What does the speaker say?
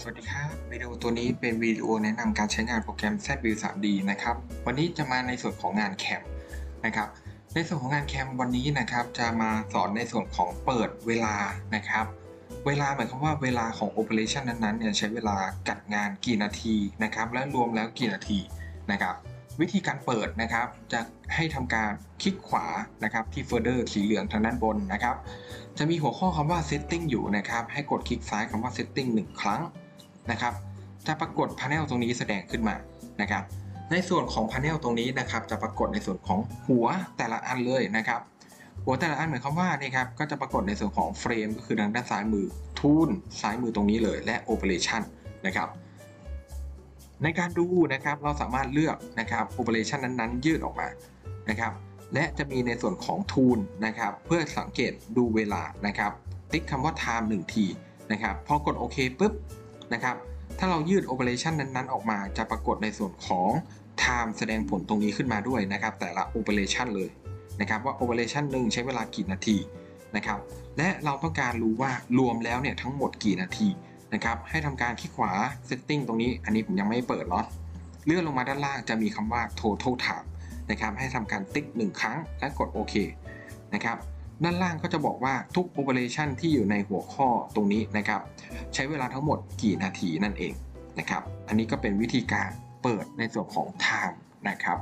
สวัสดีครับวิดีโอตัวนี้เป็นวิดีโอแนะนำการใช้งานโปรแกรม ZView 3D นะครับ วันนี้จะมาในส่วนของงานแคมนะครับ ในส่วนของงานแคมวันนี้นะครับ จะมาสอนในส่วนของเปิดเวลานะครับ เวลาหมายความว่าเวลาของ Operation นั้นๆเนี่ยใช้เวลากัดงานกี่นาทีนะครับ และรวมแล้วกี่นาทีนะครับ วิธีการเปิดนะครับ จะให้ทำการคลิกขวานะครับที่ Further สีเหลืองทางด้านบนนะครับ จะมีหัวข้อคำว่า setting อยู่นะครับ ให้กดคลิกซ้ายคำว่า setting 1 ครั้ง นะครับ จะปรากฏ panel ตรงนี้แสดงขึ้นมานะครับ ในส่วนของ panel ตรงนี้นะครับ จะปรากฏในส่วนของหัวแต่ละอันเลยนะครับ หัวแต่ละอันหมายความว่านี่ครับก็จะปรากฏในส่วนของเฟรมก็คือทางด้านซ้ายมือ tool ซ้ายมือตรงนี้เลยและ operation นะครับในการดูนะครับเราสามารถเลือกนะครับ operation นั้นๆ ยืดออกมานะครับ และจะมีในส่วนของ tool นะครับ เพื่อสังเกตดูเวลานะครับ ติ๊กคำว่า time 1ทีนะครับ พอกดโอเคปุ๊บ นะครับ ถ้าเรายืด operation นั้นๆ ออกมาจะปรากฏในส่วนของ time แสดงผลตรงนี้ขึ้นมาด้วยนะครับ แต่ละ operation เลยนะครับว่า operation หนึ่งใช้เวลากี่นาทีนะครับและเราต้องการรู้ว่ารวมแล้วเนี่ยทั้งหมดกี่นาทีนะครับให้ทำการคลิกขวา setting ตรงนี้ อันนี้ผมยังไม่เปิดเนาะเลื่อนลงมาด้านล่างจะมีคำว่า total time นะครับให้ทำการติ๊ก 1 ครั้งและกดโอเคนะครับ ด้านล่างก็จะบอกว่าทุก operation ที่อยู่ในหัวข้อตรงนี้นะครับ ใช้เวลาทั้งหมดกี่นาทีนั่นเองนะครับ อันนี้ก็เป็นวิธีการเปิดในส่วนของ time นะครับ